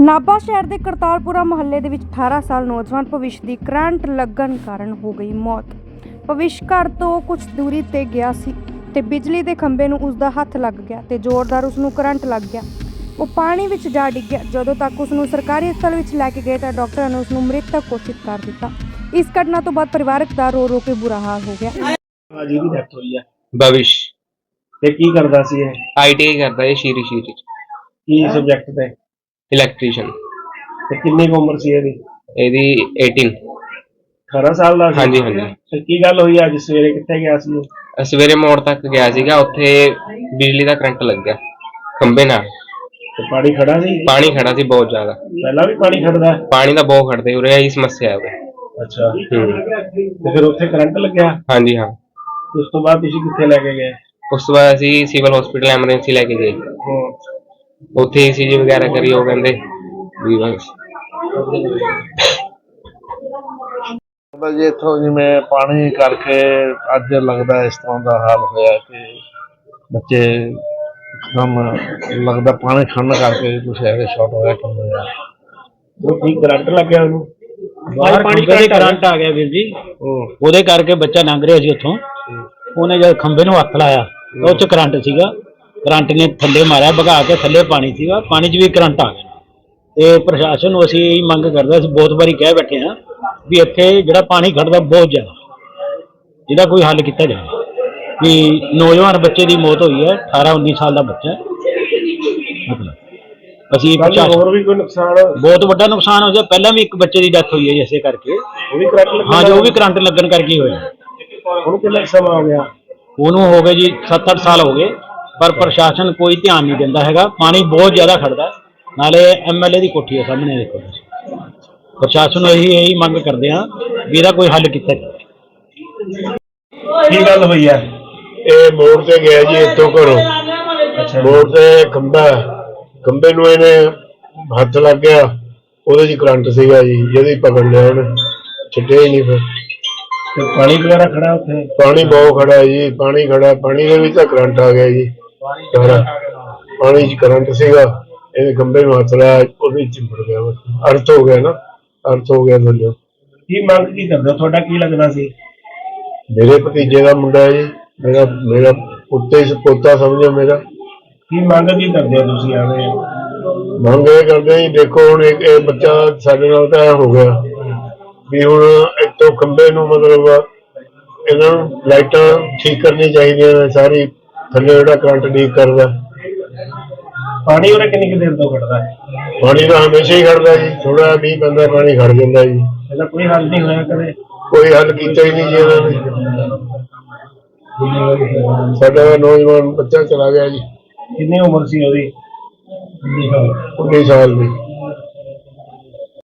ਨਾਭਾ ਸ਼ਹਿਰ ਦੇ ਕਰਤਾਰਪੁਰਾ ਮੁਹੱਲੇ ਦੇ ਵਿੱਚ 18 ਸਾਲ ਨੌਜਵਾਨ ਭਵਿਸ਼ ਦੀ ਕਰੰਟ ਲੱਗਣ ਕਾਰਨ ਹੋ ਗਈ ਮੌਤ। ਭਵਿਸ਼ ਘਰ ਤੋਂ ਕੁਝ ਦੂਰੀ ਤੇ ਗਿਆ ਸੀ ਤੇ ਬਿਜਲੀ ਦੇ ਖੰਭੇ ਨੂੰ ਉਸ ਦਾ ਹੱਥ ਲੱਗ ਗਿਆ ਤੇ ਜ਼ੋਰਦਾਰ ਉਸ ਨੂੰ ਕਰੰਟ ਲੱਗ ਗਿਆ। ਉਹ ਪਾਣੀ ਵਿੱਚ ਜਾ ਡਿੱਗਿਆ। ਜਦੋਂ ਤੱਕ ਉਸ ਨੂੰ ਸਰਕਾਰੀ ਹਸਪਤਾਲ ਵਿੱਚ ਲੈ ਕੇ ਗਏ ਤਾਂ ਡਾਕਟਰਾਂ ਨੇ ਉਸ ਨੂੰ ਮ੍ਰਿਤਕ ਘੋਸ਼ਿਤ ਕਰ ਦਿੱਤਾ। ਇਸ ਘਟਨਾ ਤੋਂ ਬਾਅਦ ਪਰਿਵਾਰਕ ਦਾ ਰੋ ਰੋ ਕੇ ਬੁਰਾ ਹਾਲ ਹੋ ਗਿਆ। ਜੀ ਦੀ ਡੈਥ ਹੋਈ ਆ। ਭਵਿਸ਼। ਤੇ ਕੀ ਕਰਦਾ ਸੀ ਇਹ? ਆਈਟੀਆਈ ਕਰਦਾ ਹੈ ਸ਼ੀਰੀ ਸ਼ੀਰੀ ਚ। ਕੀ ਸਬਜੈਕਟ ਤੇ? ਇਲੈਕਟ੍ਰੀਸ਼ੀਅਨ ਤੇ ਕਿੰਨੀ ਕੁ ਉਮਰ ਸੀ ਇਹਦੀ? ਇਹਦੀ 18 18 ਸਾਲ ਦਾ ਸੀ? ਹਾਂਜੀ ਹਾਂਜੀ। ਤੇ ਕੀ ਗੱਲ ਹੋਈ ਅੱਜ? ਸਵੇਰੇ ਕਿੱਥੇ ਗਿਆ ਸੀ ਉਹ? ਅਹ ਸਵੇਰੇ ਮੋੜ ਤੱਕ ਗਿਆ ਸੀਗਾ ਉੱਥੇ ਬਿਜਲੀ ਦਾ ਕਰੰਟ ਲੱਗ ਗਿਆ ਖੰਭੇ ਨਾਲ। ਤੇ ਪਾਣੀ ਖੜਾ ਸੀ? ਪਾਣੀ ਖੜਾ ਸੀ ਬਹੁਤ ਜ਼ਿਆਦਾ। ਪਹਿਲਾਂ ਵੀ ਪਾਣੀ ਖੜਦਾ? ਹੈ? ਪਾਣੀ ਦਾ ਬਹੁਤ ਖੜਦੇ ਉਰੇ ਇਹੀ ਸਮੱਸਿਆ ਹੈ ਉਰੇ। ਅੱਛਾ। ਹੂੰ। ਤੇ ਫਿਰ ਉੱਥੇ ਕਰੰਟ ਲੱਗਿਆ? ਹਾਂਜੀ ਹਾਂ। ਉਸ ਤੋਂ ਬਾਅਦ ਤੁਸੀਂ ਕਿੱਥੇ ਲੈ ਕੇ ਗਏ? ਉਸ ਤੋਂ ਬਾਅਦ ਅਸੀਂ ਸਿਵਲ ਹਸਪੀਟਲ ਐਮਰਜੈਂਸੀ ਲੈ ਕੇ ਗਏ। ਹੂੰ। ਉੱਥੇ ਈਸੀਜੀ ਵਗੈਰਾ ਕਰੀ ਉਹ ਕਹਿੰਦੇ ਵੀ ਬਸ। ਲੱਗਦਾ ਜੀ ਇੱਥੋਂ ਜਿਵੇਂ ਪਾਣੀ ਕਰਕੇ ਅੱਜ ਲੱਗਦਾ ਇਸ ਤਰ੍ਹਾਂ ਦਾ ਹਾਲ ਹੋਇਆ ਕਿ ਬੱਚੇ ਇੱਕਦਮ ਲੱਗਦਾ ਪਾਣੀ ਖੜਨ ਕਰਕੇ ਕੁਛ ਐਵੇਂ ਸ਼ਾਰਟ ਹੋਇਆ ਕਿ ਹੋਇਆ। ਉਹ ਕੀ ਕਰੰਟ ਲੱਗਿਆ ਉਹਨੂੰ? ਬਾਹਰ ਪਾਣੀ ਦੇ ਕਰੰਟ ਆ ਗਿਆ ਵੀਰ ਜੀ। ਉਹ ਉਹਦੇ ਕਰਕੇ ਬੱਚਾ ਲੰਘ ਰਿਹਾ ਸੀ ਉੱਥੋਂ। ਉਹਨੇ ਜਦ ਖੰਭੇ ਨੂੰ ਹੱਥ ਲਾਇਆ ਉਹ ਚ ਕਰੰਟ ਸੀਗਾ। ਕਰੰਟ ਨੇ ਥੱਲੇ ਮਾਰਿਆ ਭਗਾ ਕੇ ਥੱਲੇ ਪਾਣੀ ਸੀਗਾ ਪਾਣੀ 'ਚ ਵੀ ਕਰੰਟ ਆ ਗਿਆ। ਤੇ ਪ੍ਰਸ਼ਾਸਨ ਨੂੰ ਅਸੀਂ ਇਹੀ ਮੰਗ ਕਰਦੇ ਅਸੀਂ ਬਹੁਤ ਵਾਰੀ ਕਹਿ ਬੈਠੇ ਹਾਂ ਵੀ ਇੱਥੇ ਜਿਹੜਾ ਪਾਣੀ ਖੜਦਾ ਬਹੁਤ ਜ਼ਿਆਦਾ ਇਹਦਾ ਕੋਈ ਹੱਲ ਕੀਤਾ ਜਾਵੇ। ਵੀ ਨੌਜਵਾਨ ਬੱਚੇ ਦੀ ਮੌਤ ਹੋਈ ਹੈ 18 19 ਸਾਲ ਦਾ ਬੱਚਾ ਅਸੀਂ ਪ੍ਰਸ਼ਾਸਨ ਹੋਰ ਵੀ ਕੋਈ ਨੁਕਸਾਨ ਬਹੁਤ ਵੱਡਾ ਨੁਕਸਾਨ ਹੋ ਗਿਆ ਪਹਿਲਾਂ ਵੀ ਇੱਕ ਬੱਚੇ ਦੀ ਡੈਥ ਹੋਈ ਹੈ ਜੀ ਇਸੇ ਕਰਕੇ। ਉਹ ਵੀ ਕਰੰਟ ਲੱਗਿਆ ਹਾਂ ਜੀ ਉਹ ਵੀ ਕਰੰਟ ਲੱਗਣ ਕਰਕੇ ਹੋਇਆ। ਉਹਨੂੰ ਕਿੰਨਾ ਸਮਾਂ ਹੋ ਗਿਆ? ਉਹਨੂੰ ਹੋ ਗਏ ਜੀ 7-8 ਸਾਲ ਹੋ ਗਏ। ਪਰ ਪ੍ਰਸ਼ਾਸਨ ਕੋਈ ਧਿਆਨ ਨਹੀਂ ਦਿੰਦਾ ਹੈਗਾ। ਪਾਣੀ ਬਹੁਤ ਜ਼ਿਆਦਾ ਖੜਦਾ। ਹੈ। ਨਾਲੇ ਐਮਐਲਏ ਦੀ ਕੋਠੀ ਹੈ ਸਾਹਮਣੇ ਦੇਖੋ ਤੁਸੀਂ। ਪ੍ਰਸ਼ਾਸਨ ਨੂੰ ਇਹੀ ਇਹੀ ਮੰਗ ਕਰਦੇ ਹਾਂ ਵੀ ਇਹਦਾ ਕੋਈ ਹੱਲ ਕੀਤਾ ਜਾਵੇ। ਕੀ ਗੱਲ ਹੋਈ ਆ? ਇਹ ਮੋੜ ਤੇ ਗਿਆ ਜੀ ਇੱਥੋਂ ਘਰੋਂ। ਅੱਛਾ। ਮੋੜ ਤੇ ਖੰਭਾ ਹੈ। ਖੰਭੇ ਨੂੰ ਇਹਨੇ ਹੱਥ ਲੱਗ ਗਿਆ। ਉਹਦੇ 'ਚ ਕਰੰਟ ਸੀਗਾ ਜੀ ਜਿਹਦੀ ਪਕੜ ਲਿਆ ਉਹਨੇ। ਛੱਡਿਆ ਹੀ ਨਹੀਂ ਫਿਰ। ਤੇ ਪਾਣੀ ਵਗੈਰਾ ਖੜਾ ਉੱਥੇ? ਪਾਣੀ ਬਹੁਤ ਖੜਾ ਹੈ ਜੀ ਪਾਣੀ ਖੜਾ। ਪਾਣੀ ਦੇ ਵਿੱਚ ਤਾਂ ਕਰੰਟ ਆ ਗਿਆ ਜੀ। ਸਾਰਾ ਪਾਣੀ 'ਚ ਕਰੰਟ ਸੀਗਾ ਇਹਨੇ ਖੰਭੇ ਨੂੰ ਹੱਥ ਲਾਇਆ ਉਹਦੇ 'ਚ ਚਿੰਬੜ ਗਿਆ ਬਸ। ਅਰਥ ਹੋ ਗਿਆ ਨਾ ਅਰਥ ਹੋ ਗਿਆ ਥੱਲੇ। ਕੀ ਮੰਗ ਕੀ ਕਰਦੇ ਹੋ? ਤੁਹਾਡਾ ਕੀ ਲੱਗਦਾ ਸੀ? ਮੇਰੇ ਭਤੀਜੇ ਦਾ ਮੁੰਡਾ ਹੈ ਜੀ ਮੇਰਾ ਮੇਰਾ ਉੱਤੇ ਪੋਤਾ ਸਮਝੋ ਮੇਰਾ। ਕੀ ਮੰਗ ਕੀ ਕਰਦੇ ਹੋ ਤੁਸੀਂ ਆਵੇ ਮੰਗ ਇਹ ਕਰਦੇ ਹਾਂ ਜੀ ਦੇਖੋ ਹੁਣ ਇਹ ਬੱਚਾ ਸਾਡੇ ਨਾਲ ਤਾਂ ਹੋ ਗਿਆ ਵੀ ਹੁਣ ਇੱਥੋਂ ਖੰਭੇ ਨੂੰ ਮਤਲਬ ਇਹਨਾਂ ਨੂੰ ਲਾਈਟਾਂ ਠੀਕ ਕਰਨੀ ਚਾਹੀਦੀਆਂ ਨੇ ਸਾਰੀ ਥੱਲੇ ਜਿਹੜਾ ਕਰੰਟ ਲੀਕ ਕਰਦਾ। ਪਾਣੀ ਉਹਨੇ ਕਿੰਨੀ ਕੁ ਦੇਰ ਤੋਂ ਹੈ ਪਾਣੀ ਤਾਂ ਹਮੇਸ਼ਾ ਹੀ ਖੜਦਾ ਜੀ ਥੋੜਾ ਮੀਂਹ ਪੈਂਦਾ ਪਾਣੀ ਖੜ ਜਾਂਦਾ ਜੀ। ਇਹਦਾ ਕੋਈ ਹੱਲ ਨਹੀਂ ਹੋਇਆ ਕਦੇ? ਕੋਈ ਹੱਲ ਕੀਤਾ ਹੀ ਨਹੀਂ ਜੀ ਇਹਨਾਂ ਨੇ। ਸਾਡਾ ਨੌਜਵਾਨ ਬੱਚਾ ਚਲਾ ਗਿਆ ਜੀ। ਕਿੰਨੀ ਉਮਰ ਸੀ ਉਹਦੀ? 19 ਸਾਲ ਦੀ।